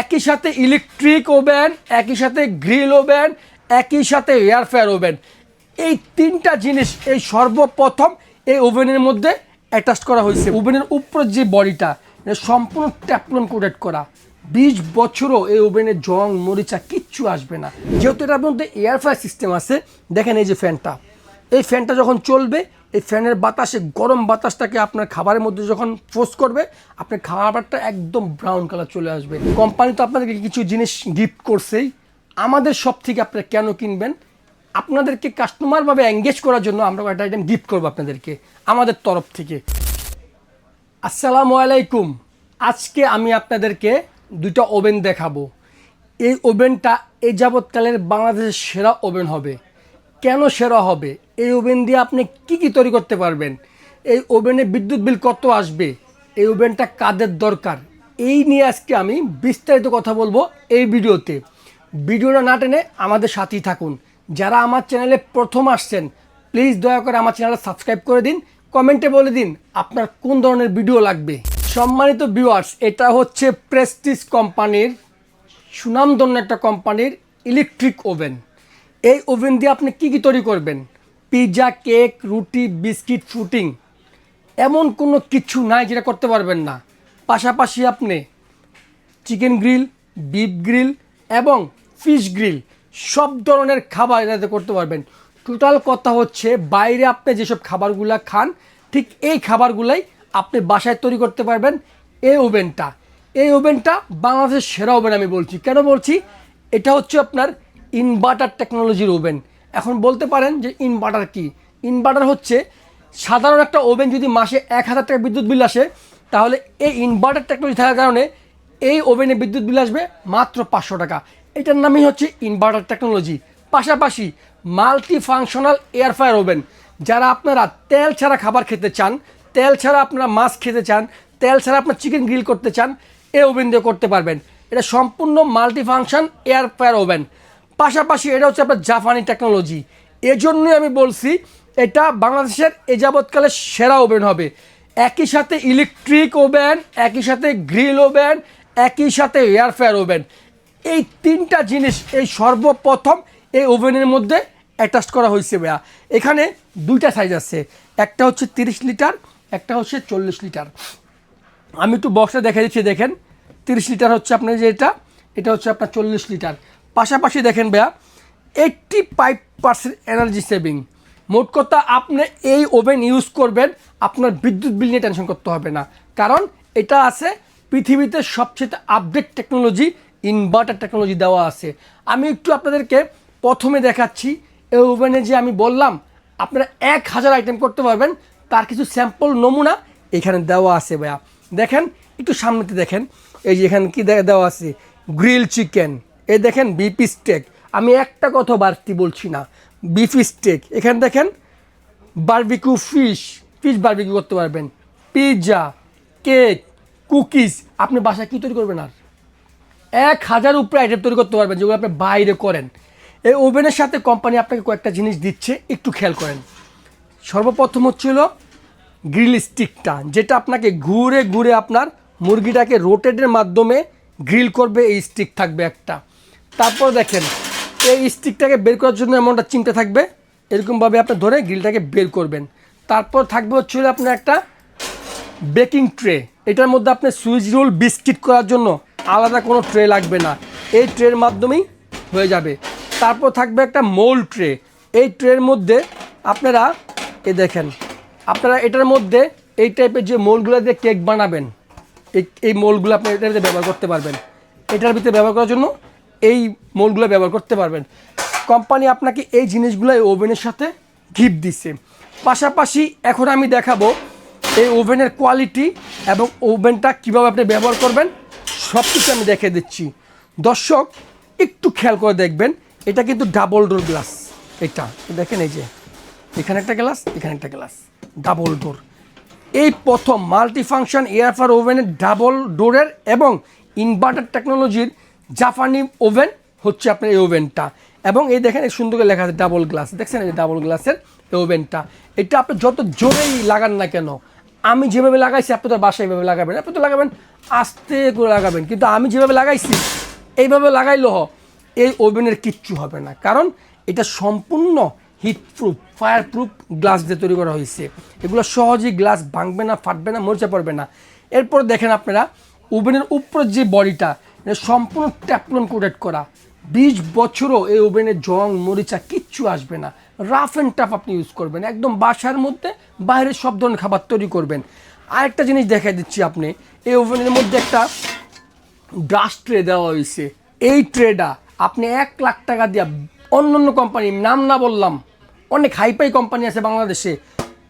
একই সাথে electric oven একই সাথে গ্রিল ওভেন একই সাথে এয়ার ফ্রায়ার ওভেন এই তিনটা জিনিস, এই সর্বপ্রথম এই ওভেনের মধ্যে অ্যাটাচ করা হয়েছে। ওভেনের উপর যে বডিটা সম্পূর্ণ ট্যাপলন কোটেড করা। বিশ বছরও এই ওভেনের জং, মরিচা কিচ্ছু আসবে না। যেহেতু এটার মধ্যে এয়ার ফ্রায়ার সিস্টেম আছে, দেখেন এই যে ফ্যানটা এই ফ্যানটা যখন চলবে, এই ফ্যানের বাতাসে, গরম বাতাসটাকে আপনার খাবারের মধ্যে যখন ফোর্স করবে, আপনার খাবারটা একদম ব্রাউন কালার চলে আসবে। কোম্পানি তো আপনাদেরকে কিছু জিনিস গিফট করছেই। আমাদের সব থেকে আপনারা কেন কিনবেন? আপনাদেরকে কাস্টমারভাবে এঙ্গেজ করার জন্য আমরা একটা আইটেম গিফট করব আপনাদেরকে, আমাদের তরফ থেকে। আসসালামু আলাইকুম। আজকে আমি আপনাদেরকে দুটো ওভেন দেখাবো। এই ওভেনটা এই যাবৎকালের বাংলাদেশের সেরা ওভেন হবে। কেন সেরা হবে? এই ওভেন দিয়ে আপনি কি কি তৈরি করতে পারবেন? এই ওভেনে বিদ্যুৎ বিল কত আসবে? এই ওভেনটা কাদের দরকার? এই নিয়ে আজকে আমি বিস্তারিত কথা বলব এই ভিডিওতে। ভিডিওটা না টেনে আমাদের সাথেই থাকুন। যারা আমার চ্যানেলে প্রথম আসছেন, প্লিজ দয়া করে আমার চ্যানেলটা সাবস্ক্রাইব করে দিন। কমেন্টে বলে দিন আপনার কোন ধরনের ভিডিও লাগবে। সম্মানিত ভিউয়ার্স এটা হচ্ছে প্রেস্টিজ কোম্পানির সুনামধন্য একটা কোম্পানির ইলেকট্রিক ওভেন এই ওভেন দিয়ে আপনি কী কী তৈরি করবেন? পিৎজা কেক, রুটি, বিস্কিট ফুটিং এমন কোনো কিছু নাই যেটা করতে পারবেন না। পাশাপাশি আপনি চিকেন গ্রিল, বিফ গ্রিল এবং ফিশ গ্রিল সব ধরনের খাবার এটাতে করতে পারবেন। টোটাল কথা হচ্ছে বাইরে আপনি যেসব খাবারগুলো খান, ঠিক এই খাবারগুলাই আপনি বাসায় তৈরি করতে পারবেন এই ওভেনটা। এই ওভেনটা বাংলাদেশের সেরা ওভেন আমি বলছি। কেন বলছি? এটা হচ্ছে আপনার ইনভার্টার টেকনোলজির ওভেন। এখন বলতে পারেন যে ইনভার্টার কি? ইনভার্টার হচ্ছে সাধারণ একটা ওভেন যদি মাসে এক হাজার টাকা বিদ্যুৎ বিল আসে, তাহলে এই ইনভার্টার টেকনোলজি থাকার কারণে এই ওভেনে বিদ্যুৎ বিল আসবে মাত্র পাঁচশো টাকা। এটার নামই হচ্ছে ইনভার্টার টেকনোলজি। পাশাপাশি multi functional air fryer oven. যারা আপনারা তেল ছাড়া খাবার খেতে চান, তেল ছাড়া আপনারা মাছ খেতে চান, তেল ছাড়া আপনার চিকেন গ্রিল করতে চান, এই ওভেন দিয়ে করতে পারবেন। এটা সম্পূর্ণ multi function air fryer oven. পাশাপাশি এটা হচ্ছে আপনার জাপানি টেকনোলজি এজন্যই আমি বলছি, এটা বাংলাদেশের এ যাবৎকালে সেরা ওভেন হবে। একই সাথে ইলেকট্রিক ওভেন, একই সাথে গ্রিল ওভেন, একই সাথে এয়ার ফ্রায়ার ওভেন। এই তিনটা জিনিস, এই সর্বপ্রথম এই ওভেনের মধ্যে অ্যাটাচ করা হয়েছে ভাইয়া। এখানে দুইটা সাইজ আছে। একটা হচ্ছে তিরিশ লিটার, একটা হচ্ছে চল্লিশ লিটার। আমি একটু বক্সে দেখা দিচ্ছি, দেখেন। তিরিশ লিটার হচ্ছে আপনার যে এটা এটা হচ্ছে আপনার চল্লিশ লিটার। পাশাপাশি দেখেন ভাইয়া eighty five percent energy saving মোট কথা, আপনি এই ওভেন ইউজ করবেন, আপনার বিদ্যুৎ বিল নিয়ে টেনশন করতে হবে না। কারণ এটা আছে পৃথিবীতে সবচেয়ে আপডেট টেকনোলজি ইনভার্টার টেকনোলজি দেওয়া আছে। আমি একটু আপনাদেরকে প্রথমে দেখাচ্ছি, এই ওভেনে যে আমি বললাম, আপনারা এক হাজার আইটেম করতে পারবেন, তার কিছু স্যাম্পল নমুনা এখানে দেওয়া আছে ভাইয়া। দেখেন, একটু সামনেতে দেখেন, এই যে এখানে কী দেওয়া আছে গ্রিল চিকেন এই দেখেন বিপি স্টেক আমি একটা কথা বাড়তি বলছি না। বিফ স্টেক এখানে দেখেন বারবিকিউ ফিশ ফিশ বারবিকিউ করতে পারবেন। পিৎজা কেক কুকিজ আপনি বাসায় কী তৈরি করবেন আর? এক হাজার উপরে আইটেম তৈরি করতে পারবেন, যেগুলো আপনি বাইরে করেন। এই ওভেনের সাথে কোম্পানি আপনাকে কয়েকটা জিনিস দিচ্ছে, একটু খেয়াল করেন। সর্বপ্রথম হচ্ছিল গ্রিল স্টিকটা যেটা আপনাকে ঘুরে ঘুরে আপনার মুরগিটাকে রোটেটের মাধ্যমে গ্রিল করবে, এই স্টিক থাকবে একটা। তারপর দেখেন, এই স্টিকটাকে বের করার জন্য এমনটা চিমটা থাকবে। এরকমভাবে আপনি ধরে গ্রিলটাকে বের করবেন। তারপর থাকবে হচ্ছিল আপনার একটা বেকিং ট্রে। এটার মধ্যে আপনি সুইচ রোল বিস্কিট করার জন্য আলাদা কোনো ট্রে লাগবে না। এই ট্রের মাধ্যমেই হয়ে যাবে। তারপর থাকবে একটা মোল ট্রে। এই ট্রের মধ্যে আপনারা এ দেখেন, আপনারা এটার মধ্যে এই টাইপের যে মোলগুলো দিয়ে কেক বানাবেন, এই এই মোলগুলো আপনি এটার ব্যবহার করতে পারবেন। এটার ভিতরে ব্যবহার করার জন্য এই মোলগুলো ব্যবহার করতে পারবেন। কোম্পানি আপনাকে এই জিনিসগুলো এই ওভেনের সাথে গিফট দিচ্ছে পাশাপাশি এখন আমি দেখাবো এই ওভেনের কোয়ালিটি এবং ওভেনটা কীভাবে আপনি ব্যবহার করবেন সব কিছু আমি দেখে দিচ্ছি। দর্শক, একটু খেয়াল করে দেখবেন, এটা কিন্তু ডাবল ডোর গ্লাস এটা, দেখেন এই যে, এখানে একটা গ্লাস এখানে একটা গ্লাস ডাবল ডোর এই প্রথম মাল্টি ফাংশন এয়ারফার ওভেনের ডাবল ডোরের এবং ইনভার্টার টেকনোলজির জাপানি ওভেন হচ্ছে আপনার এই ওভেনটা। এবং এই দেখেন, এই সুন্দর করে লেখা আছে ডাবল গ্লাস। দেখছেন এই ডাবল গ্লাসের এই ওভেনটা? এটা আপনি যত জোরেই লাগান না কেন, আমি যেভাবে লাগাইছি, আপনি তো বাসায় এইভাবে লাগাবেন আপনি তো লাগাবেন, আস্তে করে লাগাবেন। কিন্তু আমি যেভাবে লাগাইছি, এইভাবে লাগাইলো হ, এই ওভেনের কিচ্ছু হবে না। কারণ এটা সম্পূর্ণ heat proof fire proof glass দিয়ে তৈরি করা হয়েছে। এগুলো সহজেই গ্লাস ভাঙবে না, ফাটবে না, মরচা পড়বে না। এরপর দেখেন আপনারা, ওভেনের উপরের যে বডিটা সম্পূর্ণ ট্যাপলন কোটেড করা বিশ বছরও এই ওভেনে জং, মরিচা কিচ্ছু আসবে না। রাফ অ্যান্ড টাফ আপনি ইউজ করবেন। একদম বাসার মধ্যে বাইরে সব ধরনের খাবার তৈরি করবেন। আরেকটা জিনিস দেখাই দিচ্ছি আপনি। এই ওভেনের মধ্যে একটা ব্রাশ ট্রে দেওয়া হয়েছে। এই ট্রেটা আপনি এক লাখ টাকা দিয়ে অন্য অন্য কোম্পানি নাম না বললাম, অনেক হাইপাই কোম্পানি আছে বাংলাদেশে,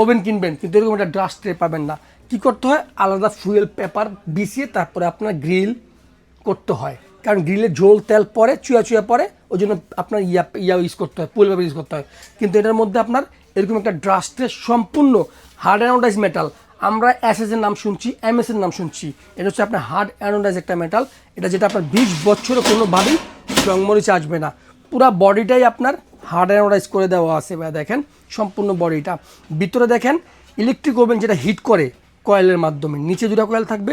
ওভেন কিনবেন, কিন্তু এরকম একটা ব্রাশ ট্রে পাবেন না। কী করতে হয়? আলাদা ফুয়েল পেপার বিছিয়ে তারপরে আপনার গ্রিল করতে হয়। কারণ গ্রিলে ঝোল, তেল পরে, চুয়া চুয়া পরে, ওই জন্য আপনার ইয়া ইয়া ইউজ করতে হয় পুল ইউজ করতে হয়। কিন্তু এটার মধ্যে আপনার এরকম একটা ড্রাস্টের সম্পূর্ণ হার্ড অ্যানোডাইজ মেটাল আমরা এস এর নাম শুনছি এম এর নাম শুনছি। এটা হচ্ছে আপনার হার্ড অ্যানোডাইজ একটা মেটাল এটা যেটা আপনার বিশ বছরে কোনোভাবেই জংমরিচ আসবে না। পুরা বডিটাই আপনার হার্ড অ্যানোডাইজ করে দেওয়া আছে বা দেখেন, সম্পূর্ণ বডিটা। ভিতরে দেখেন ইলেকট্রিক ওভেন যেটা হিট করে কয়েলের মাধ্যমে, নিচে দুটা কয়েল থাকবে,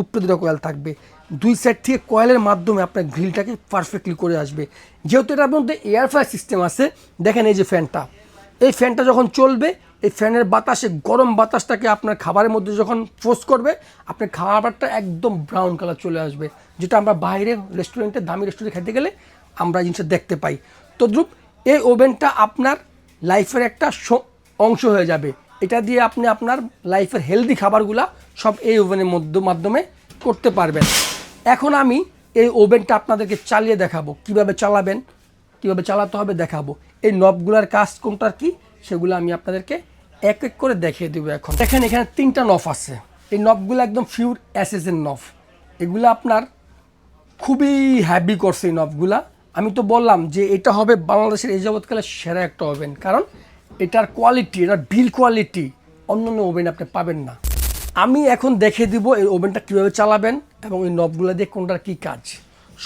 উপরে দুটা কয়েল থাকবে। দুই সাইড থেকে কয়েলের মাধ্যমে আপনার গ্রিলটাকে পারফেক্টলি করে আসবে। যেহেতু এটার মধ্যে এয়ার ফ্রাই সিস্টেম আছে, দেখেন এই যে ফ্যানটা এই ফ্যানটা যখন চলবে, এই ফ্যানের বাতাসে, গরম বাতাসটাকে আপনার খাবারের মধ্যে যখন ফোর্স করবে, আপনার খাবারটা একদম ব্রাউন কালার চলে আসবে। যেটা আমরা বাইরে রেস্টুরেন্টে দামি রেস্টুরেন্টে খেতে গেলে আমরা জিনিসটা দেখতে পাই। তদ্রুপ, এই ওভেনটা আপনার লাইফের একটা অংশ হয়ে যাবে। এটা দিয়ে আপনি আপনার লাইফের হেলদি খাবারগুলা সব এই ওভেনের মধ্যে, মাধ্যমে করতে পারবেন। এখন আমি এই ওভেনটা আপনাদেরকে চালিয়ে দেখাবো। কীভাবে চালাবেন, কীভাবে চালাতে হবে দেখাবো। এই নবগুলার কাজ কোনটার কি, সেগুলো আমি আপনাদেরকে এক এক করে দেখিয়ে দেবো এখন। দেখেন এখানে তিনটা নফ আছে। এই নবগুলো একদম ফিউর অ্যাসেসের নফ এগুলো আপনার খুবই হ্যাভি করছে এই নবগুলা। আমি তো বললাম যে এটা হবে বাংলাদেশের এই জগৎকালে সেরা একটা ওভেন। কারণ এটার কোয়ালিটি এটার বিল কোয়ালিটি অন্য অন্য ওভেন আপনি পাবেন না। আমি এখন দেখে দিব এই ওভেনটা কীভাবে চালাবেন। এবং এই নবগুলো দিয়ে কোনটার কী কাজ?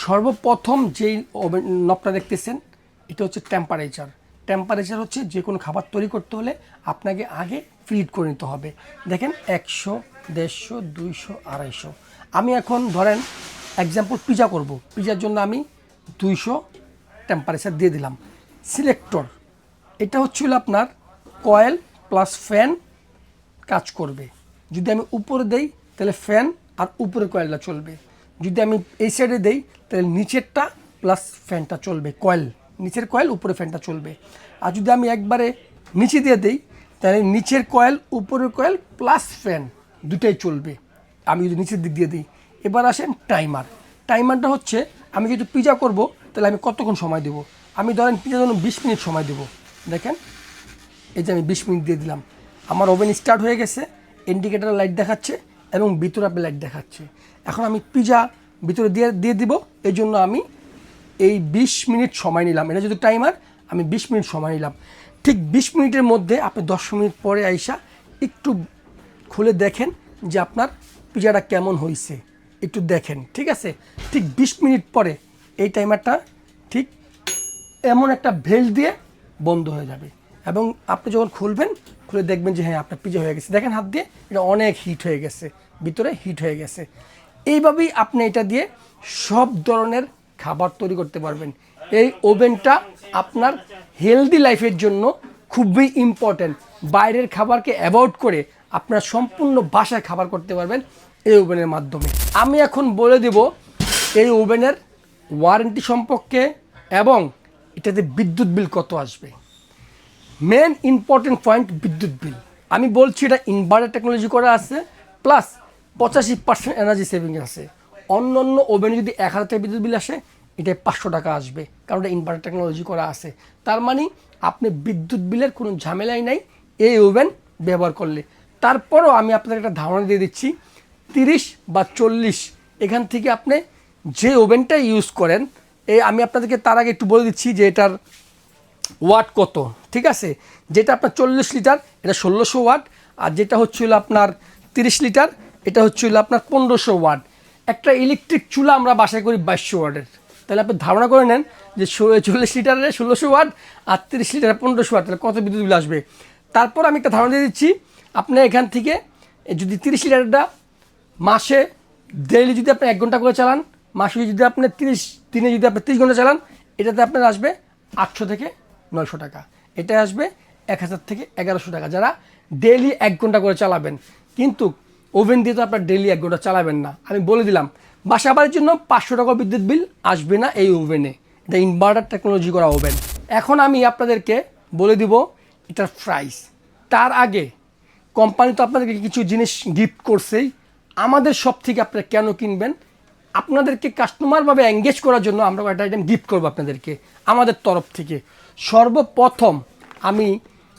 সর্বপ্রথম যেই নবটা দেখতেছেন, এটা হচ্ছে টেম্পারেচার টেম্পারেচার হচ্ছে যে কোনো খাবার তৈরি করতে হলে আপনাকে আগে ফিট করে নিতে হবে। দেখেন, একশো, দেড়শো, দুইশো, আড়াইশো। আমি এখন ধরেন এক্সাম্পল পিজা করব। পিজার জন্য আমি দুইশো টেম্পারেচার দিয়ে দিলাম। সিলেক্টর এটা হচ্ছিল আপনার কয়েল প্লাস ফ্যান কাজ করবে। যদি আমি উপরে দেই, তাহলে ফ্যান আর উপরে কয়েলটা চলবে। যদি আমি এই সাইডে দেই, তাহলে নিচেরটা প্লাস ফ্যানটা চলবে, কয়েল। নিচের কয়েল, উপরে ফ্যানটা চলবে। আর যদি আমি একবারে নিচে দিয়ে দেই, তাহলে নিচের কয়েল, উপরের কয়েল প্লাস ফ্যান দুটাই চলবে। আমি যদি নিচের দিক দিয়ে দিই। এবার আসেন টাইমার টাইমারটা হচ্ছে, আমি যদি পিজা করব, তাহলে আমি কতক্ষণ সময় দেবো? আমি ধরেন পিজার জন্য বিশ মিনিট সময় দেবো। দেখেন, এই যে আমি বিশ মিনিট দিয়ে দিলাম। আমার ওভেন স্টার্ট হয়ে গেছে ইন্ডিকেটার লাইট দেখাচ্ছে। এবং ভিতরে আপনি লাইট দেখাচ্ছে। এখন আমি পিজা ভিতরে দিয়ে দিয়ে দিব, এই জন্য আমি এই বিশ মিনিট সময় নিলাম। এটা যদি টাইমার আমি বিশ মিনিট সময় নিলাম। ঠিক বিশ মিনিটের মধ্যে আপনি দশ মিনিট পরে আইসা একটু খুলে দেখেন যে আপনার পিজাটা কেমন হয়েছে একটু দেখেন, ঠিক আছে? ঠিক বিশ মিনিট পরে এই টাইমারটা ঠিক এমন একটা ভেল দিয়ে বন্ধ হয়ে যাবে। এবং আপনি যখন খুলবেন খুলে দেখবেন যে হ্যাঁ আপনার পিজা হয়ে গেছে। দেখেন হাত দিয়ে, এটা অনেক হিট হয়ে গেছে, ভিতরে হিট হয়ে গেছে। এইভাবেই আপনি এটা দিয়ে সব ধরনের খাবার তৈরি করতে পারবেন। এই ওভেনটা আপনার হেলদি লাইফের জন্য খুবই ইম্পর্ট্যান্ট বাইরের খাবারকে অ্যাভয়েড করে আপনারা সম্পূর্ণ বাসায় খাবার করতে পারবেন এই ওভেনের মাধ্যমে। আমি এখন বলে দেব, এই ওভেনের ওয়ারেন্টি সম্পর্কে এবং এটাতে বিদ্যুৎ বিল কত আসবে। মেন ইম্পর্টেন্ট পয়েন্ট বিদ্যুৎ বিল আমি বলছি এটা ইনভার্টার টেকনোলজি করা আছে প্লাস পঁচাশি পার্সেন্ট এনার্জি সেভিং আছে। অন্য অন্য ওভেনে যদি এক হাজার টাকা বিদ্যুৎ বিল আসে এটা পাঁচশো টাকা আসবে, কারণ এটা ইনভার্টার টেকনোলজি করা আছে। তার মানে আপনি বিদ্যুৎ বিলের কোনো ঝামেলাই নাই এই ওভেন ব্যবহার করলে। তারপরও আমি আপনাদের একটা ধারণা দিয়ে দিচ্ছি, তিরিশ বা চল্লিশ, এখান থেকে আপনি যে ওভেনটা ইউজ করেন এই আমি আপনাদেরকে তার আগে একটু বলে দিচ্ছি যে এটার ওয়াট কত? ঠিক আছে? যেটা আপনার চল্লিশ লিটার, এটা ষোলোশো ওয়াট, আর যেটা হচ্ছিল আপনার তিরিশ লিটার, এটা হচ্ছিল আপনার পনেরোশো ওয়াট। একটা ইলেকট্রিক চুলা আমরা বাসায় করি বাইশশো ওয়াটের। তাহলে আপনি ধারণা করে নেন যে চল্লিশ লিটারে ষোলোশো ওয়াট আর তিরিশ লিটারে পনেরোশো ওয়াট, তাহলে কত বিদ্যুৎ বিল আসবে? তারপর আমি একটা ধারণা দিয়ে দিচ্ছি, আপনি এখান থেকে যদি তিরিশ লিটারটা মাসে ডেইলি যদি আপনি এক ঘণ্টা করে চালান, মাসে যদি আপনি তিরিশ, দিনে যদি আপনি তিরিশ ঘণ্টা চালান, এটাতে আপনার আসবে আটশো থেকে নয়শো টাকা। এটা আসবে এক হাজার থেকে এগারোশো টাকা। যারা ডেইলি এক ঘণ্টা করে চালাবেন, কিন্তু ওভেন দিয়ে তো আপনার ডেইলি এক ঘণ্টা চালাবেন না। আমি বলে দিলাম, বাসা জন্য পাঁচশো টাকা বিদ্যুৎ বিল আসবে না এই ওভেনে এটা ইনভার্টার টেকনোলজি করা ওভেন এখন আমি আপনাদেরকে বলে দিব এটার প্রাইস তার আগে কোম্পানি তো আপনাদেরকে কিছু জিনিস গিফট করছেই। আমাদের সব থেকে আপনারা কেন কিনবেন? আপনাদেরকে কাস্টমারভাবে এঙ্গেজ করার জন্য আমরা একটা আইটেম গিফট করব আপনাদেরকে আমাদের তরফ থেকে। সর্বপ্রথম আমি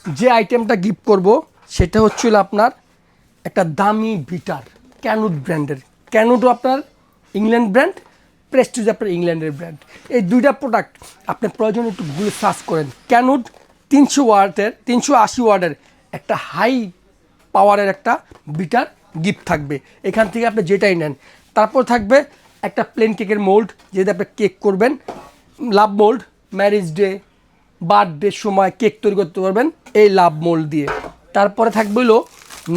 যে আইটেমটা গিফট করব, সেটা হচ্ছিল আপনার একটা দামি বিটার ক্যানুট ব্র্যান্ডের ক্যানুটও আপনার ইংল্যান্ড ব্র্যান্ড প্রেস্টিজ আপনার ইংল্যান্ডের ব্র্যান্ড এই দুইটা প্রোডাক্ট আপনি প্রয়োজন একটু গুগলে সার্চ করেন। ক্যানুট তিনশো ওয়ার্ডের তিনশো আশি ওয়ার্ডের একটা হাই পাওয়ারের একটা বিটার গিফট থাকবে। এখান থেকে আপনি যেটাই নেন। তারপর থাকবে একটা প্লেন কেকের মোল্ড যেটা আপনি কেক করবেন। লাভ মোল্ড ম্যারেজ ডে বার্থডের সময় কেক তৈরি করতে পারবেন এই লাভ মোল্ড দিয়ে। তারপরে থাকবে হলো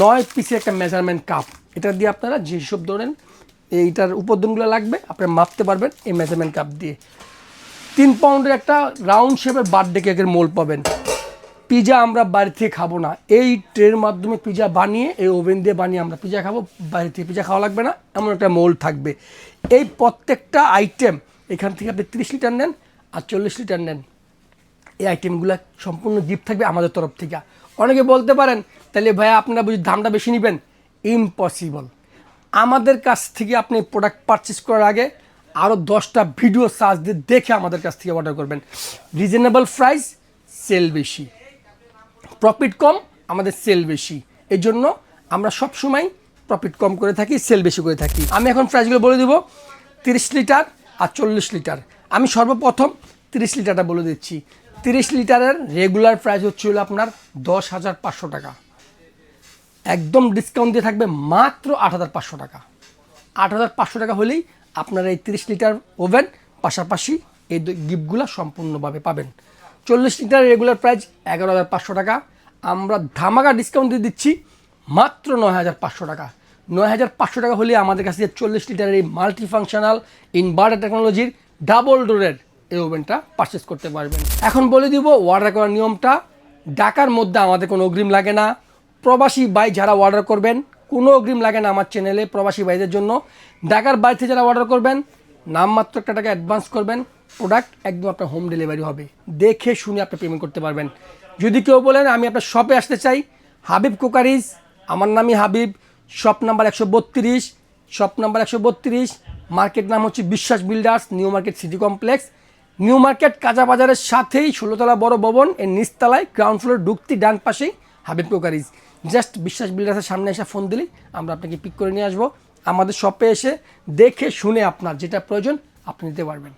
নয় পিসের একটা মেজারমেন্ট কাপ এটা দিয়ে আপনারা যেসব ধরেন এইটার উপদ্রবগুলো লাগবে আপনারা মাপতে পারবেন এই মেজারমেন্ট কাপ দিয়ে। তিন পাউন্ডের একটা রাউন্ড শেপের বার্থডে কেকের মোল পাবেন। পিজা আমরা বাড়ি থেকে খাব না। এই ট্রের মাধ্যমে পিজা বানিয়ে, এই ওভেন দিয়ে বানিয়ে আমরা পিজা খাব। বাইরে থেকে পিজা খাওয়া লাগবে না, এমন একটা মোল থাকবে। এই প্রত্যেকটা আইটেম এখান থেকে আপনি তিরিশ লিটার নেন আর চল্লিশ লিটার নেন। এই আইটেমগুলো সম্পূর্ণ গিফট থাকবে আমাদের তরফ থেকে। অনেকে বলতে পারেন, তাহলে ভাইয়া আপনারা বুঝি দামটা বেশি নেবেন? ইম্পসিবল আমাদের কাছ থেকে আপনি প্রোডাক্ট পারচেস করার আগে আরও দশটা ভিডিও সার্চ দিয়ে দেখে আমাদের কাছ থেকে অর্ডার করবেন। রিজনেবল প্রাইস সেল বেশি। প্রফিট কম, আমাদের সেল বেশি। এর জন্য আমরা সব সময় প্রফিট কম করে থাকি সেল বেশি করে থাকি। আমি এখন প্রাইসগুলো বলে দিব, তিরিশ লিটার আর চল্লিশ লিটার। আমি সর্বপ্রথম তিরিশ লিটারটা বলে দিচ্ছি। তিরিশ লিটারের রেগুলার প্রাইস হচ্ছিল আপনার দশ হাজার পাঁচশো টাকা। একদম ডিসকাউন্ট দিয়ে থাকবে মাত্র আট হাজার পাঁচশো টাকা। আট হাজার পাঁচশো টাকা হলেই আপনারা এই তিরিশ লিটার ওভেন পাশাপাশি এই গিফটগুলো সম্পূর্ণভাবে পাবেন। চল্লিশ লিটার রেগুলার প্রাইস এগারো হাজার পাঁচশো টাকা। আমরা ধামাকা ডিসকাউন্ট দিয়ে দিচ্ছি মাত্র নয় হাজার পাঁচশো টাকা। নয় হাজার পাঁচশো টাকা হলে আমাদের কাছে চল্লিশ লিটারের এই মাল্টি ফাংশনাল ইনভার্টার টেকনোলজির ডাবল ডোরের এই ওভেনটা পারচেস করতে পারবেন। এখন বলে দিব অর্ডার করার নিয়মটা। ডাকার মধ্যে আমাদের কোনো অগ্রিম লাগে না। প্রবাসী বাই যারা অর্ডার করবেন, কোনো অগ্রিম লাগে না আমার চ্যানেলে প্রবাসী ভাইদের জন্য। ঢাকার বাড়িতে যারা অর্ডার করবেন, নামমাত্র একটা টাকা অ্যাডভান্স করবেন। প্রোডাক্ট একদম আপনার হোম ডেলিভারি হবে। দেখে শুনে আপনি পেমেন্ট করতে পারবেন। যদি কেউ বলেন, আমি আপনার শপে আসতে চাই। হাবিব কুকারিজ, আমার নামই হাবিব শপ নাম্বার একশো বত্রিশ শপ নাম্বার একশো বত্রিশ মার্কেট নাম হচ্ছে Biswas builders new market city complex new market কাঁচা বাজারের সাথেই ষোলোতলা বড় ভবন, এর নিচতলায় গ্রাউন্ড ফ্লোর ঢুকতি ডান পাশেই হাবিব কুকারিজ। জাস্ট বিশ্বাস বিল্ডার্সের সামনে এসে ফোন দিলেই আমরা আপনাকে পিক করে নিয়ে আসব। আমাদের শপে এসে দেখে শুনে আপনার যেটা প্রয়োজন, আপনি নিতে পারবেন।